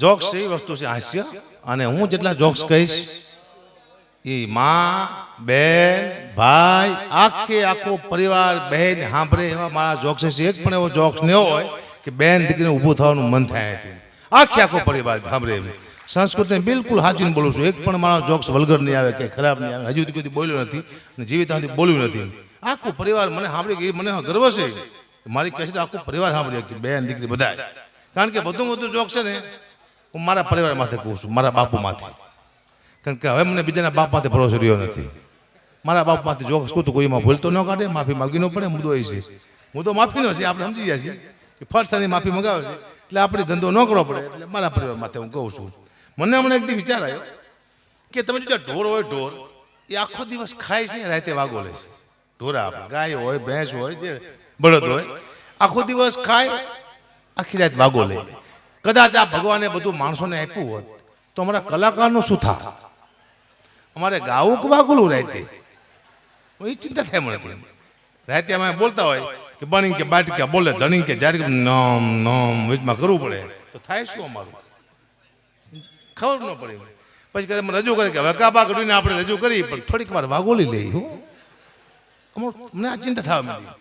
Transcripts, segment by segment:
Jokes એવી વસ્તુ છે હાસ્ય. અને હું જેટલા જોક્સ કહીશ, એ માં, બેન, ભાઈ, આખે આખો પરિવાર, બહેન સાંભળે એવા મારા જોક્સ છે. એક પણ એવો જોક્સ ન હોય કે બેન દીકરીને ઊભું થવાનું મન થાય છે આખે આખો પરિવાર સાંભળે એમ. સંસ્કૃતને બિલકુલ હાજીને બોલું છું. એક પણ મારા જોક્સ વલગર નહીં આવે, કે ખરાબ નહીં આવે. હજુ સુધી કોઈ બોલ્યો નથી અને જીવિત સુધી બોલ્યું નથી. આખો પરિવાર મને સાંભળે કે એ મને ગર્વ છે. મારી કહેશે આખું પરિવાર સાંભળી કે બેન દીકરી બધા કારણ કે બધું બધું જોક છે ને હું મારા પરિવાર માથે કહું છું મારા બાપુ માથે કારણ કે હવે મને બીજાના બાપ માથે ભરોસો રહ્યો નથી. મારા બાપ માથે જો શું તો કોઈ એમાં ભૂલ તો ન કાઢે માફી માગી ન પડે મુદ્દો એ છે. મુદ્દો માફીનો છે આપણે સમજી ગયા છીએ કે ફરસાની માફી મગાવે છે એટલે આપણે ધંધો ન કરવો પડે એટલે મારા પરિવાર માથે હું કહું છું. મને હમણાં એક વિચાર આવ્યો કે તમે જો ઢોર હોય ઢોર એ આખો દિવસ ખાય છે રાતે વાગો લે છે. ઢોરા આપણે ગાય હોય ભેંસ હોય જે બળદ હોય આખો દિવસ ખાય આખી રાત વાગો લે. કદાચ આ ભગવાને બધું માણસોને આપ્યું હોત, તો અમારા કલાકારનું શું થા અમારે ગાવું કે વાગોલું રાતે એ ચિંતા થાય પણ. રાતે અમે બોલતા હોય કે બણી કે બાટક્યા બોલે, જણી કે જ્યારે નમ નમ વીજમાં કરવું પડે. તો થાય શું અમારું? ખબર ન પડે પછી કદાચ રજૂ કરે કે હવે કાબા કરીને આપણે રજૂ કરી, પણ થોડીક વાર વાગોલી લઈ, હું. મને આ ચિંતા થવા માંડી.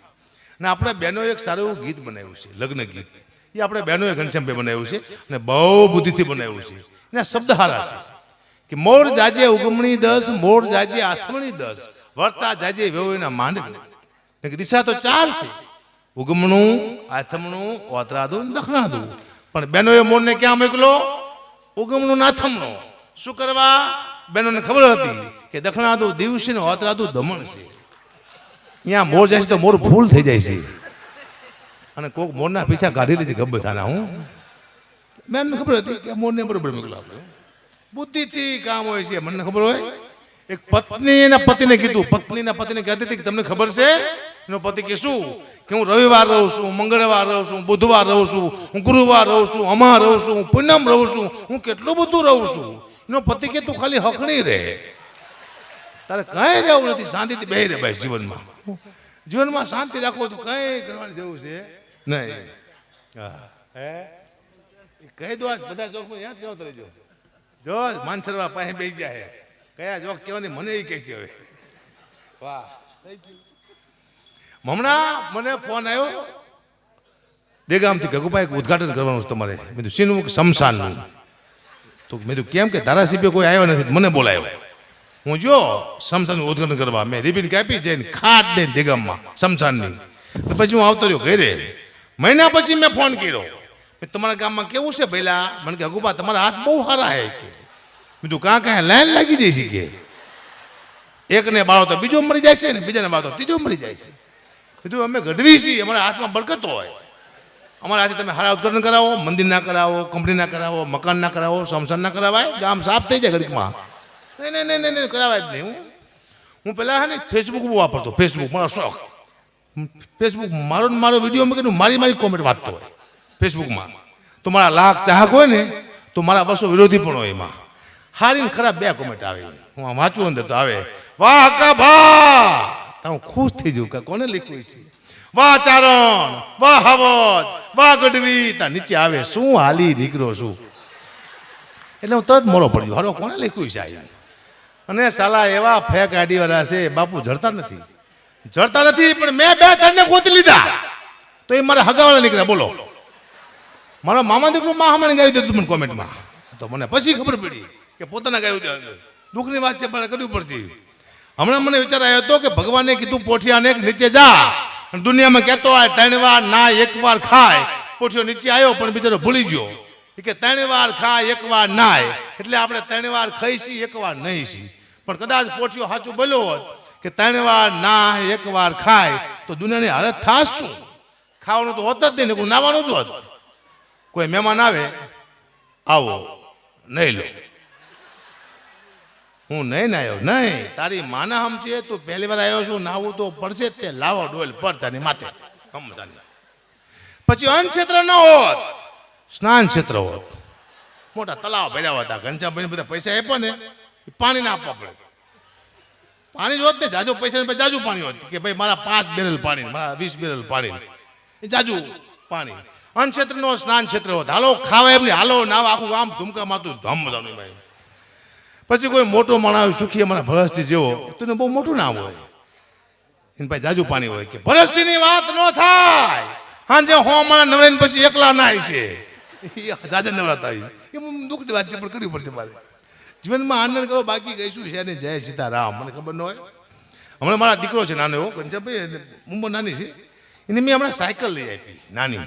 ને આપણે બહેનો એક સારું ગીત બનાવ્યું છે, લગ્ન ગીત. એ આપણે બહેનોએ ઘનશ્યામભાઈ બનાવ્યું છે અને બહુ બુદ્ધિથી બનાવ્યું છે. એના શબ્દ હારા છે કે મોર જાજે ઉગમણી દસ, મોર જાજે આથમણી દસ, વર્તા જાજે વેવના માંડ દિશા તો ચાર છે. ઉગમણું, આથમણું, ઓતરાદું દખણાદું. પણ બહેનોએ મોરને ક્યાં મોકલો? ઉગમણું નાથમણું શું કરવા? બહેનોને ખબર હતી કે દખણાદું દિવસે ને ઓતરાદું દમણ છે. અહીંયા મોર જાય છે તો મોર ભૂલ થઈ જાય છે. અને કોક મોરના પીછા કાઢી લીધી ગમે થાના હું? મેં ખબર હતી કે મોરને બરોબર મોકલા આપ્યો બુદ્ધિથી કામ હોય છે, મને ખબર હોય. એક પત્ની એના પતિને કીધું, પત્નીના પતિને કહેતી હતી કે તમને ખબર છે? એનો પતિ કે શું? કે હું રવિવાર રહું છું, મંગળવાર રહું છું, બુધવાર રહું છું, હું ગુરુવાર રહું છું, અમાર રહું છું, હું પૂનમ રહું છું, હું કેટલું બધું રહું છું. એનો પતિ કે તું ખાલી હકણી રહે. તારે કઈ રહેવું નથી, શાંતિથી બે રહે ભાઈ જીવનમાં. જીવનમાં શાંતિ રાખો તો કંઈ કરવાની જરૂર છે. નહીં. હા. હે? કહી દો બધા જોક યાદ તો જો? માનસરવા પાસે બેસી જાય કયા જોક કહેવાની મને એ કહે છે હવે. વાહ. હમણાં મને ફોન આવ્યો દેગામથી ગગુભાઈ ઉદઘાટન કરવાનું છે તમારે. મેં શીનું શમશાનનું? તો મેં કેમ કે ધારાસભ્ય કોઈ આવ્યો નથી? મને બોલાયો. હું જો શમશાનનું ઉદઘાટન કરવા મેં રિબિન કાપી જઈને ખાટ દઈને દેગામમાં શમશાનની. પછી હું આવતો રહ્યો ઘરે મહિના પછી મેં ફોન કર્યો. તમારા ગામમાં કેવું છે પહેલા મને કે, અગુબા, તમારા હાથ બહુ સારા હે. કે કીધું, કાં કાંઈ લાઈન લાગી જાય છે કે એકને બાળો તો બીજો મરી જાય છે ને, બીજાને બાળો તો ત્રીજો મરી જાય છે. કીધું, અમે ગઢવી છીએ, અમારા હાથમાં બરકત હોય. અમારા હાથે તમે હારા ઉત્કર્ષણ કરાવો, મંદિર ના કરાવો, કંપની ના કરાવો, મકાન ના કરાવો સમસન ના કરાવાય, ગામ સાફ થઈ જાય ઘડીકમાં. નહીં નહીં નહીં નહીં કરાવાય જ નહીં હું. હું પહેલાં હે ને ફેસબુક બહુ વાપરતો ફેસબુક મારો શોખ. ફેસબુક મારો ને મારો વીડિયો મેં કીધું મારી મારી કોમેન્ટ વાંચતો હોય. ફેસબુકમાં તો મારા લાખ ચાહક હોય ને, તો મારા વર્ષો વિરોધી પણ હોય એમાં. હારી ખરાબ બે કોમેન્ટ આવે હું વાંચું અંદર તો આવે, વાહ, કા ભા હું ખુશ થઈ જઉં કે કોને લખ્યું છે? વાહ, ચારણ! વાહ, હવજ! વાહ, ગઢવી! તા નીચે આવે, શું હાલી દીકરો છું? એટલે હું તરત મોડો પડ્યો હરો, કોને લખ્યું છે? અને સાલા એવા ફેક આઈડી વાળા છે, બાપુ જડતા નથી. જડતા નથી, પણ મેં બે ત્રણને ગોતી લીધા. તો એ મારા હગાવાળા નીકળ્યા, બોલો. મારો મામા દીકરો મા હમણાં ગાવી દીધું મને કોમેન્ટમાં. તો મને પછી ખબર પડી કે પોતાના ગાયું દીધું. દુઃખની વાત છે પણ કરવી પડતી. હમણાં મને વિચાર આવ્યો હતો કે ભગવાને કીધું પોઠિયાને નીચે જા. અને દુનિયામાં કહેતો હોય, ત્રણ વાર ના, એક વાર ખાય. પોઠિયો નીચે આવ્યો, પણ બિચારો ભૂલી ગયો. કે, ત્રણ વાર ખાય, એક વાર નાય. એટલે આપણે ત્રણ વાર ખાઈશી, એક વાર નહીં છી પણ કદાચ પોઠિયો સાચું બોલ્યો હોત કે ત્રણ વાર ના એક વાર ખાય, તો દુનિયાની હાલત થાશ શું? ખાવાનું તો હોત જ નહીં કોઈ નાવાનું જ હોત. કોઈ મહેમાન આવે, આવો, નહીં લો. હું નહીં નાયો, નહીં. તારી માના હમ છે તું પહેલી વાર આવ્યો છું નાવું તો પડશે તે. લાવો ડોલ પડતાની માથે. હમજાની પછી અન્ન ક્ષેત્ર ન હોત. સ્નાન ક્ષેત્ર હોત. મોટા તલાવ ભર્યા હતા ઘનશ્યામભાઈ બધા પૈસા આપ્યા ને. પાણી ના આપવા પડે. પાણી જોત ને જાજુ પૈસા ને જાજુ પાણી હોત. કે ભાઈ મારા પાંચ બેરલ પાણી, મારા વીસ બેરલ પાણી. જાજુ પાણી. અન્ન ક્ષેત્રનો સ્નાન ક્ષેત્ર હોત. હાલો, ખાવા એમની. હાલો, નાવ આખું આમ ધુમકા મારતું ધમ મજાનું ભાઈ. પછી કોઈ મોટો માણસ સુખી, અમારા ભરસજી જેવો. તો બહુ મોટું નામ હોય. એને પાસે જાજુ પાણી હોય કે ભરસજીની વાત ન થાય. હાંજે હો મારા નવરાઈને પછી એકલા નાય છે. જાજે નવરાતા એ દુઃખની વાત છે, પણ કરવી પડશે મારે. જીવનમાં આનંદ કરો બાકી કહીશું છે ને? જય સીતારામ. મને ખબર ન હોય. હમણાં મારા દીકરો છે, નાનો એવો કંચનભાઈ મુંબઈ નાની છે. એને મેં હમણાં સાયકલ લઈ આપી, નાની.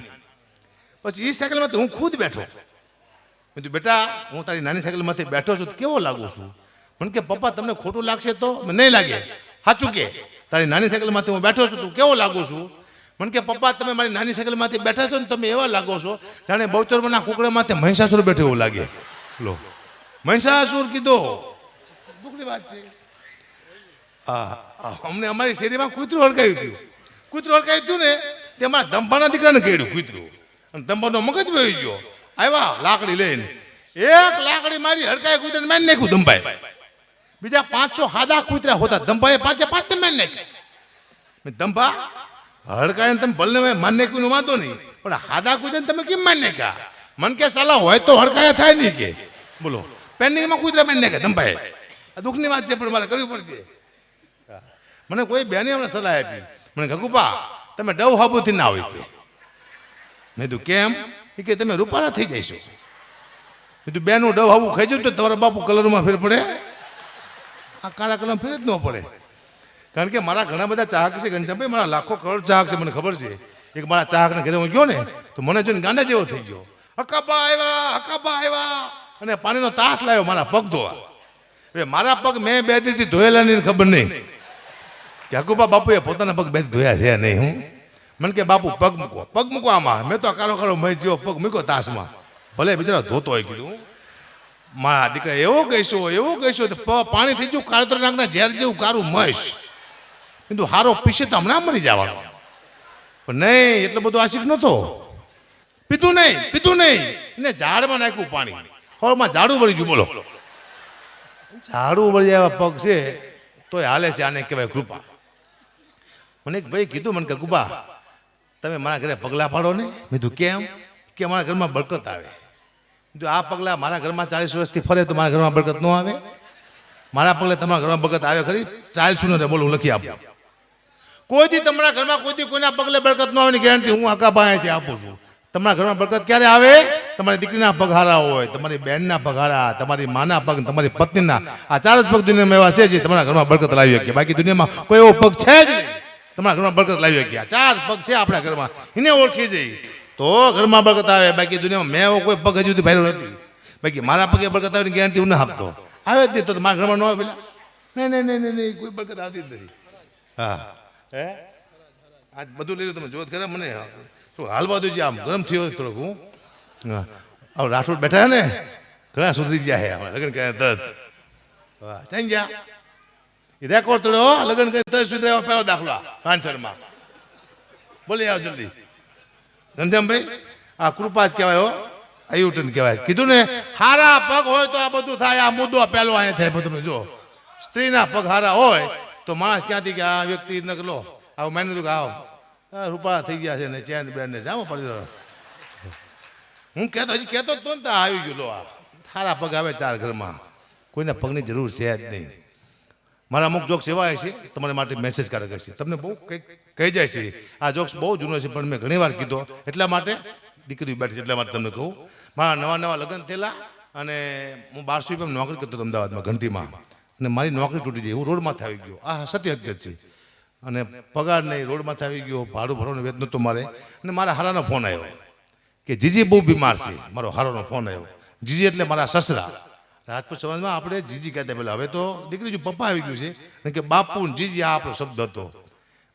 પછી એ સાયકલમાં તો હું ખુદ બેઠો. મેં કીધું, બેટા, હું તારી નાની સાયકલમાંથી બેઠો છું, તો કેવો લાગુ છું? મને કે, પપ્પા, તમને ખોટું લાગશે તો? મને નહીં લાગે. સાચું કે? તારી નાની સાયકલમાંથી હું બેઠો છું, તું કેવો લાગુ છું? મને કે, પપ્પા, તમે મારી નાની સાયકલમાંથી બેઠા છો ને, તમે એવા લાગો છો જાણે બહુચરમાંના કુકડામાંથી મહિષાસુર બેઠો એવું લાગે. લો. મહિષાસુર કીધો. દુઃખની વાત છે. અમને અમારી શેરીમાં કૂતરું હડકાયું હતું. કૂતરું હડકાયું હતું ને તે અમારા ધંભાના દીકરાને કહ્યું કૂતરું. અને દંભાનો મગજ વહી ગયો. આવ્યા લાકડી લઈને. એક લાકડી મારી હડકાય કૂતરાને મારી નાખ્યું ધંભાઈ બીજા પાંચસો હાદા કૂતરા હોતા દંભાએ પાંચે પાંચ ને મારી નાખ્યું. મેં ધંભા હડકાય તમે ભલે માન નાખ્યું વાંધો નહીં પણ હાદા કૂતરાને તમે કેમ માન નાખ્યા? મન કે સલાહ હોય તો હડકાયા થાય નહીં કે. બોલો. પેન્ડિંગમાં કૂતરા પેન નાખ્યા ધંભાએ આ દુઃખની વાત છે પણ મારે કરવી પડશે. મને કોઈ બેને અમને સલાહ આપી. મને ગગુપા તમે ડવ હાબુથી ના હોય કે મેં કીધું કેમ? એ કે તમે રૂપાળા થઈ જઈશો કીધું બેનું ડવ હાબુ ખાઈ જવું તો તમારા બાપુ કલરમાં ફેર પડે. આ કાળા કલર ફેર જ ન પડે. કારણ કે મારા ઘણા બધા ચાહક છે ઘનશ્યામભાઈ મારા લાખો કરોડ ચાહક છે મને ખબર છે. એક મારા ચાહકને ઘરે હું ગયો ને તો મને જોઈને ગાંડા જેવો થઈ ગયો. હકાબા આવ્યા હકાબા આવ્યા. અને પાણીનો તાસ લાવ્યો મારા પગ ધોવા. હવે મારા પગ મેં બે દીધી ધોયેલા નહીં ખબર નહીં. કે હકુબા બાપુએ પોતાના પગ બે ધોયા છે નહીં, હું? મને કે, બાપુ, પગ મૂકો પગ મૂકો આમાં. મેં તો કારો કારો મય જેવો પગ મૂકો તાસમાં. ભલે બિચારા ધોતો હોય કીધું. મારા દીકરા એવો ગઈશો એવો પ- પાણી થઈ ગયું કાળતર નાખના ઝેર જેવું કારું મશ કીધું, હારો પીશે તો હમણાં મરી જવાનો. પણ નહીં, એટલો બધો આશિક નહોતો. પીધું નહીં પીધું નહીં. ને ઝાડમાં નાખ્યું પાણી. હોળમાં ઝાડું વળી ગયું, બોલો. ઝાડું વળી એવા પગ છે, તોય હાલે છે આને કહેવાય કૃપા. મને એક ભાઈ કીધું, મને કે ગુબા તમે મારા ઘરે પગલાં પાડો ને? કીધું, કેમ? કે મારા ઘરમાં બરકત આવે. કીધું, આ પગલાં મારા ઘરમાં ચાલીસ વર્ષથી ફરે તો મારા ઘરમાં બરકત ન આવે? મારા પગલે તમારા ઘરમાં બરકત આવે ખરી? ચાલીસું ને બોલું લખી આપું. કોઈથી તમારા ઘરમાં કોઈથી કોઈના પગલે બરકત ન આવે ગેરંટી હું આકા પાસેથી આપું છું. તમારા ઘરમાં બરકત ક્યારે આવે? તમારી દીકરીના પગારા હોય, તમારી બહેનના પગારા તમારી માના પગ, તમારી પત્નીના. આ ચાર જ પગ દુનિયામાં એવા છે જે તમારા ઘરમાં બરકત લાવી શકે. બાકી દુનિયામાં કોઈ એવો પગ છે જ તમારા ઘરમાં બરકત લાવી શકે. આ ચાર પગ છે આપણા ઘરમાં. એને ઓળખી જઈ. તો ઘરમાં બરકત આવે. બાકી દુનિયામાં મેં એવો કોઈ પગ હજુ સુધી ભાર્યો નથી. બાકી મારા પગે બરકત આવે ગેરંટી હું ના આપતો. આવે જ નહીં તો મારા ઘરમાં ન આવે પેલા. નહીં નહીં નહીં નહીં કોઈ બરકત આવતી જ નથી. હા. હે? આજ બધું લઈ લો તમે. જોત ખરા મને. શું હાલવા દો આમ ગરમ થયો થોડોક હું હવે રાઠોડ બેઠા ને ઘણા સુધરી ગયા હે લગ્ન કર્યા તરત વાહ ચાઈ ગયા એ રેકોર્ડ તોડો હો, લગ્ન કરી તરત સુધરી પહેલો દાખલો રાંચરમાં બોલી આવ જલ્દી ધનધ્યામભાઈ આ કૃપા જ કહેવાય હો આયુટન કહેવાય કીધું ને હારા પગ હોય તો આ બધું થાય આ મુદ્દો પહેલો અહીંયા થાય બધું જો સ્ત્રીના પગ હારા હોય તો માણસ ક્યાંથી કે આ વ્યક્તિ નકલો આવું મેં કીધું કે આવો રૂપાળા થઈ ગયા છે ને, ચેન બેન ને જામો પડી હું કહેતો હજી કહેતો તો ને ત્યાં આવી ગયો, લો આ. થારા પગ આવે ચાર ઘરમાં. કોઈને પગની જરૂર છે જ નહીં. મારા અમુક જોક્સ એવા છે, તમારા માટે મેસેજ કાઢે છે. તમને બહુ કંઈક કહી જાય છે. આ જોક્સ બહુ જૂનો છે, પણ મેં ઘણી વાર કીધો. એટલા માટે દીકરી બેઠી એટલા માટે તમને કહું. મારા નવા નવા લગ્ન થયેલા અને હું બારસો રૂપિયા નોકરી કરતો હતો અમદાવાદમાં, ઘંટીમાં. અને મારી નોકરી તૂટી ગઈ, હું રોડમાંથી આવી ગયો. આ સત્ય હકીકત છે. અને પગાર નહીં રોડમાંથી આવી ગયો, ભાડું ભરવાનું વેત નહોતું મારે. અને મારા હારાનો ફોન આવ્યો કે, જીજી બહુ બીમાર છે. મારો હારોનો ફોન આવ્યો. જીજી એટલે મારા સસરા. રાજપૂત સમાજમાં આપણે જીજી કહેતા પહેલાં. હવે તો દીકરી જો પપ્પા આવી ગયું છે કે બાપુ જીજી આ આપણો શબ્દ હતો.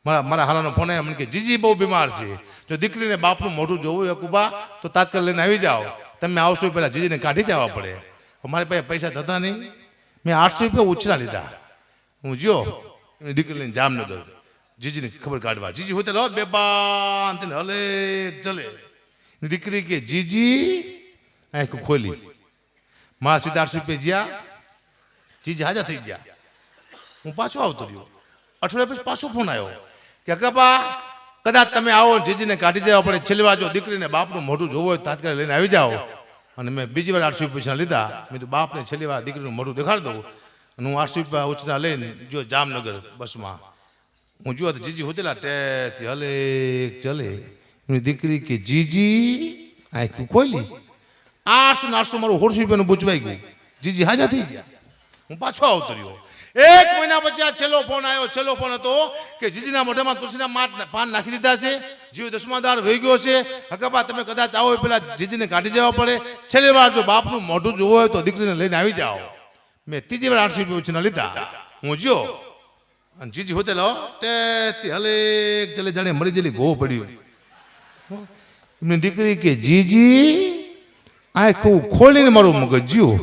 મારા મારા હારાનો ફોન આવ્યો. મને કે, જીજી બહુ બીમાર છે. જો દીકરીને બાપનું મોઢું જોવું હોય કુબા, તો તાત્કાલિક લઈને આવી જાઓ. તમે આવશો પહેલાં જીજીને કાઢી જવા પડે. મારી પાસે પૈસા થતા નહીં. મેં આઠસો રૂપિયા ઉછરા લીધા. હું જ્યો લઈને જામનગર. જીજીની ખબર કાઢવા. જીજી હોય લો બે બાંધ. હલે ચલે દીકરી કે, જીજી આંખ ખોલી. મા સીધા રૂપિયા જ્યાં જીજી હાજર થઈ ગયા. હું પાછો આવતો રહ્યો. અઠવાડિયા પછી પાછો ફોન આવ્યો. કે કપા કદાચ તમે આવો જીજીને કાઢી દેવા પડે, છેલ્લી જો દીકરીને બાપનું મોઢું જોવું હોય તાત્કાલિક લઈને આવી જાઓ. અને મેં બીજી વાર આઠસો રૂપિયા લીધા. મેં તો બાપને છેલ્લી વાર દીકરીનું મોઢું દેખાડી દઉં. અને હું આઠસો રૂપિયા ઉછના લઈને જો જામનગર બસમાં હું જોવા જીજી હોતેલા ટેથી હલે ચલે. એની દીકરી કે, જીજી આખું ખોલી. આઠસો ને આઠસો મારું હોરસો રૂપિયાનું બુચવાઈ ગયું. જીજી હાજા થઈ ગયા. હું પાછો આવતો રહ્યો એક મહિના પછી આ છેલ્લો ફોન આવ્યો. છેલ્લો ફોન હતો કે જીજીના મોઢામાં તુલસીના માટ પાન નાખી દીધા છે. જીવ દસમાદાર વહી ગયો છે. હકાબા તમે કદાચ આવો પેલા જીજીને કાઢી જવા પડે. છેલ્લી વાર જો બાપનું મોઢું જોવું હોય તો દીકરીને લઈને આવી જાઓ. મેં ત્રીજી વાર આઠસો રૂપિયા ઉછીના લીધા. હું જો અને જીજી હોતે લો, તે હલેક હલે ચલે જાણે મરી જેલી ગો પડ્યું એમની દીકરી કે, જીજી, આ ખૂબ ખોલીને મારું મગજ જીવ.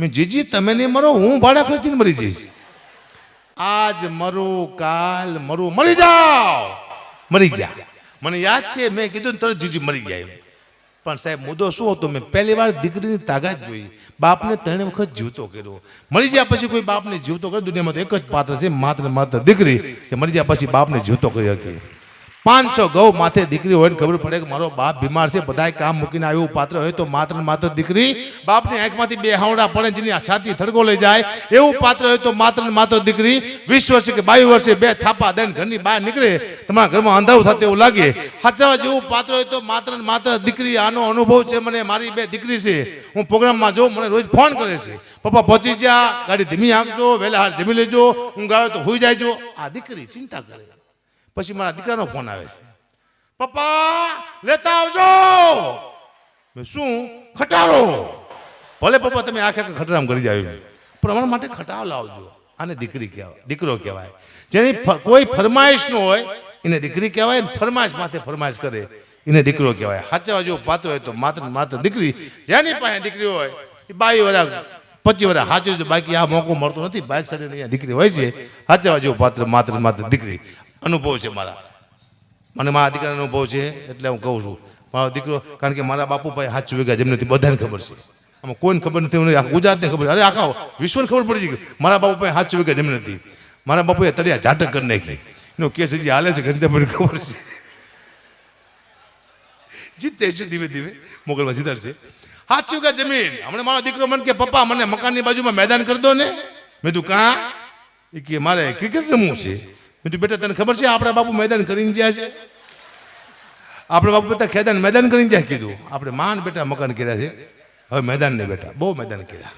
મેં જીજી, તમે નહીં મરો, હું ભાડા ખર્ચીને મરી જઈશ. આજ મરું કાલ મરું મરી જાઓ. મરી ગયા. મને યાદ છે, મેં કીધું ને તરત જીજી મરી ગયા એમ. પણ સાહેબ, મુદ્દો શું હતો? મેં પહેલી વાર દીકરીની તાકાત જોઈ. બાપને ત્રણ વખત જીવતો કર્યો. મરી ગયા પછી કોઈ બાપને જીવતો કર્યો? દુનિયામાં તો એક જ પાત્ર છે, માત્ર માત્ર દીકરી. કે મરી ગયા પછી બાપને જીવતો કરી શકે. પાંચસો ગૌ માથે દીકરી હોય ને ખબર પડે કે મારો બાપ બીમાર છે, બધાય કામ મૂકીને આવ્યું, પાત્ર હોય તો માત્ર માત્ર દીકરી બાપની આંખમાંથી બે હાવડા પડે જેની છાતી થડકો લઈ જાય, એવું પાત્ર હોય તો માત્ર માત્ર દીકરી વીસ વર્ષે કે બાવીસ વર્ષે બે થાપા દઈને ઘરની બહાર નીકળે, તમારા ઘરમાં અંધારું થતું એવું લાગે. સાચવા જેવું પાત્ર હોય તો માત્ર માત્ર દીકરી, આનો અનુભવ છે મને, મારી બે દીકરી છે. હું પ્રોગ્રામમાં જોઉં, મને રોજ ફોન કરે છે. પપ્પા પહોંચી જા, ગાડી ધીમી આપજો વહેલા હાર જમી લેજો હું ગાયો તો હોઈ જાયજો. આ દીકરી ચિંતા કરે. પછી મારા દીકરાનો ફોન આવે છે. પપ્પા, લેતા આવજો. શું? ખટારો. ભલે પપ્પા, તમે આખે ખટરામ કરી જાય પણ અમારા માટે ખટારો લાવજો. આને દીકરી કહેવાય, દીકરો કહેવાય. જેની કોઈ ફરમાઈશ ન હોય, એને દીકરી કહેવાય ફરમાઈશ માથે ફરમાઈશ કરે, એને દીકરો કહેવાય. સાચા જો પાત્ર હોય તો માત્ર માત્ર દીકરી, જેની પાસે દીકરી હોય, એ બાઈ વરા પચી વરા સાચું બાકી આ મોકો મળતો નથી. બાઈક સાથે દીકરી હોય છે. સાચા જેવું પાત્ર માત્ર માત્ર દીકરી. અનુભવ છે મારા. મને મારા દીકરાનો અનુભવ છે એટલે હું કહું છું. મારો દીકરો, કારણ કે મારા બાપુ ભાઈ હાથ વીઘા જેમને બધાને ખબર છે. આમાં કોઈને ખબર નથી મને ગુજરાતને ખબર અરે આખા વિશ્વને ખબર પડી ગઈ. મારા બાપુ ભાઈ હાથ ગયા જમીન નથી મારા બાપુએ તળિયા ઝાટક કરી નાખી. એનો કેસ હજી હાલે છે, ઘણી મને ખબર છે. જીતે છે ધીમે ધીમે. મોગલમાં જીતર છે. હાથ વીઘા જમીન. હમણાં મારો દીકરો મને કે, પપ્પા, મને મકાનની બાજુમાં મેદાન કરી દો ને. મેં તું કાં? એ કે, મારે ક્રિકેટ રમવું છે. મેં બેટા, તને ખબર છે આપણા બાપુ મેદાન કરીને ગયા છે? આપણે બાપુ બેટા ખેદાન મેદાન કરીને જ્યાં કીધું. આપણે માન બેટા મકાન કર્યા છે. હવે મેદાન ને બેટા, બહુ મેદાન કર્યા.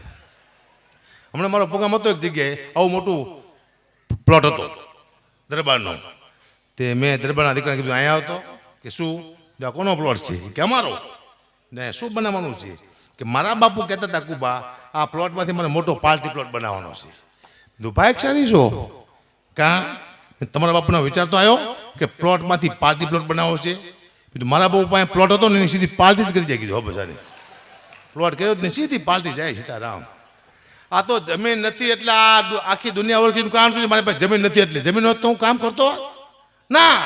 હમણાં મારો પ્રોગ્રામ હતો એક જગ્યાએ, આવું મોટું પ્લોટ હતો, દરબારનો. તે મેં દરબારના દીકરાને કીધું, અહીંયા આવતો, કે શું? આ કોનો પ્લોટ છે? કે અમારો? ને શું બનાવવાનું છે? કે મારા બાપુ કહેતા હતા, કુબા, આ પ્લોટમાંથી મને મોટો પાર્ટી પ્લોટ બનાવવાનો છે. દુભાઈ ભાઈ સારી છો કાં? તમારા બાપનો વિચાર તો આવ્યો કે પ્લોટમાંથી પાર્ટી પ્લોટ બનાવો છે. મારા બાપુ પાસે પ્લોટ હતો ને સીધી પાર્ટી જ કરી જાય કીધું હવે સારી પ્લોટ કર્યો જ ને, સીધી પાર્ટી જાય, સીતારામ. આ તો જમીન નથી એટલે આ આખી દુનિયા ઓળખીનું કારણ શું છે? મારી પાસે જમીન નથી એટલે. જમીન હોત તો હું કામ કરતો? ના.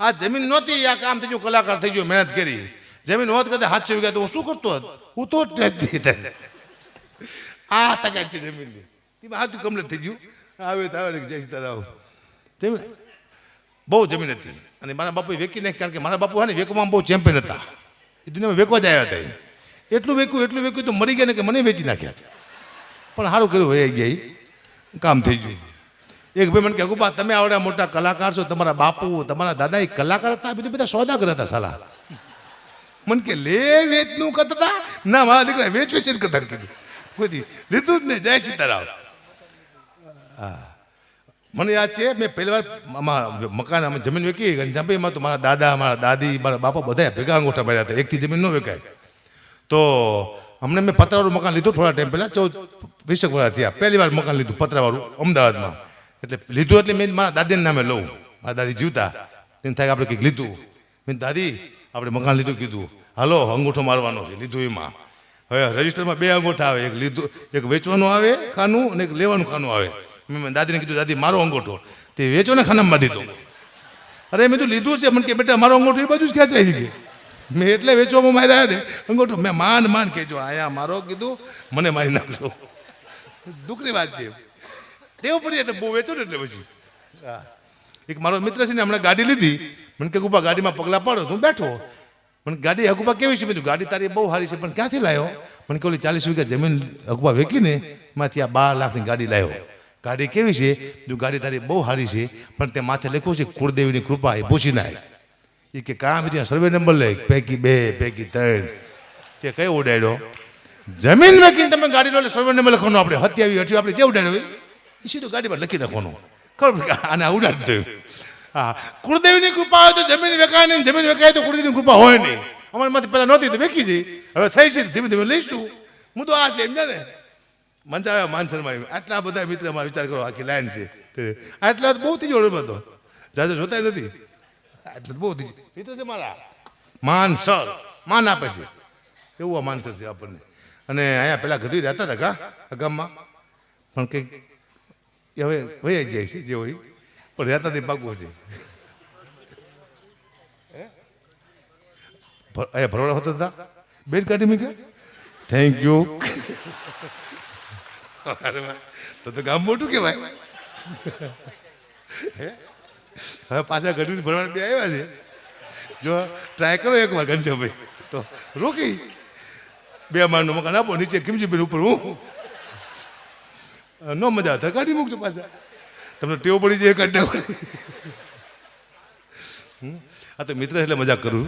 આ જમીન નહોતી, આ કામ થઈ ગયું કલાકાર થઈ ગયો, મહેનત કરી. જમીન હોત કદાચ હાથ વીઘા તો હું શું કરતો હોત? હું તો આ તકાત છે જમીનની હાથ હાથું કમ્પ્લીટ થઈ ગયું. આવે તો આવે જય સીતારામ. જમીન બહુ જમીન હતી. અને મારા બાપુએ વેકી નાખી કારણ કે મારા બાપુ હા ને વેકવામાં બહુ ચેમ્પિયન હતા. એ દુનિયામાં વેકવા જ આવ્યા હતા એટલું વેક્યું એટલું વેક્યું તો મરી ગયા ને કે મને વેચી નાખ્યા. પણ સારું કર્યું વહી ગયા. કામ થઈ ગયું. એક ભાઈ મને કહે ગુબા તમે આવડ્યા મોટા કલાકાર છો, તમારા બાપુ, તમારા દાદા એ કલાકાર હતા? બીજું બધા સોદાગર હતા સાલા. મને કે, લે, વેચનું કરતા ના, મારા દીકરા વેચ વેચ જ કરતા કીધું. લીધું જ નહીં, જય સીતારામ. મને યાદ છે, મેં પહેલી વાર મકાન અમે જમીન વેકી ઘનશ્યામભાઈમાં તો મારા દાદા, મારા દાદી, મારા બાપા બધા ભેગા અંગૂઠા ભર્યા હતા. એકથી જમીન ન વેકાય તો અમને મેં પતરાવાળું મકાન લીધું થોડા ટાઈમ પહેલાં, ચૌદ વીસેક વર્ષ થયા. પહેલી વાર મકાન લીધું, પતરાવાળું, અમદાવાદમાં. એટલે લીધું એટલે મેં મારા દાદીના નામે લઉં. મારા દાદી જીવતા. તેને થાય આપણે કંઈક લીધું. મેં દાદી, આપણે મકાન લીધું કીધું? હાલો, અંગૂઠો મારવાનો છે, લીધું એમાં. હવે રજિસ્ટરમાં બે અંગૂઠા આવે. એક લીધું, એક વેચવાનું આવે ખાનું અને એક લેવાનું ખાનું આવે. મેં દાદીને કીધું, દાદી, મારો અંગોઠો. તે વેચો ને ખાનામાં દીધો અરે, મેં તો લીધું છે. મને કે, બેટા, મારો અંગોઠો એ બાજુ જ ચાલી ગઈ મેં એટલે વેચવામાં માર્યા ને, અંગોઠો મેં માન માન કહેજો, આયા, મારો, કીધું, મને મારી નાખજો. દુઃખની વાત છે. તેવું પડી જાય બહુ વેચો ને એટલે પછી. હા એક મારો મિત્ર છે ને, હમણાં ગાડી લીધી. મને કે ગુપા ગાડીમાં પગલા પાડો હું બેઠો. મને ગાડી હકુબા કેવી છે? બીજું ગાડી તારી બહુ સારી છે, પણ ક્યાંથી લાવ્યો મને કે, ઓલી ચાલીસ વીઘા જમીન હકુબા વેકીને માંથી આ બાર લાખની ગાડી લાવ્યો ગાડી કેવી છે? જો ગાડી તારી બહુ સારી છે, પણ તે માથે લખ્યું છે, કુળદેવીની કૃપા એ પૂછી નાખ. એ કે કામ ત્યાં સર્વે નંબર લે પૈકી બે, પૈકી ત્રણ. તે કયો ઉડાડ્યો? જમીન વેકીને તમે ગાડી લો સર્વે નંબર લખવાનો આપણે હત્યાવી હઠી આપણે જે ઉડાડ્યો એ સીધું ગાડીમાં લખી નાખવાનું. ખબર આને ઉડાડી થયું હા, કુળદેવીની કૃપા હોય તો જમીન વેકાય નહીં, જમીન વેકાય તો કુળદેવીની કૃપા હોય નહીં. અમારામાંથી પહેલાં નહોતી, તો વેકી જઈ હવે થઈ છે, ધીમે ધીમે લઈશું. હું તો આ છે, એમ ને? મંચા આવ્યા. માનસરમાં આટલા બધા મિત્રમાં વિચાર કરો આખી લાઈન છે. આટલા બહુ થઈ ગયો બધો જાજો જોતા નથી. આટલા બહુ થઈ મિત્ર છે મારા. માનસર. માન આપે છે. એવું આ માનસર છે આપણને? અને અહીંયા પેલા ઘટી રહેતા હતા કા? ગામમાં? પણ કંઈક એ હવે વહી જાય છે જે હોય. પણ રહેતા તે પાકું છે અહીંયા ભરોડા હોતા હતા બેન કાઢી મૂક્યા? થેન્ક યુ અરે તો તો ગામ મોટું કહેવાય? હવે પાછા ગઢવી ભરવા બે આવ્યા છે. જો ટ્રાય કરો એક વાર ઘનશ્યામભાઈ. તો રોકી. બે માળનું મકાન આપો, નીચે કિમજી બેન ઉપર હું. ન મજા આવે કાઢી મૂકજો પાછા. તમને ટેવ પડી જાય, કાઢી નાખો. આ તો મિત્ર એટલે મજા કરું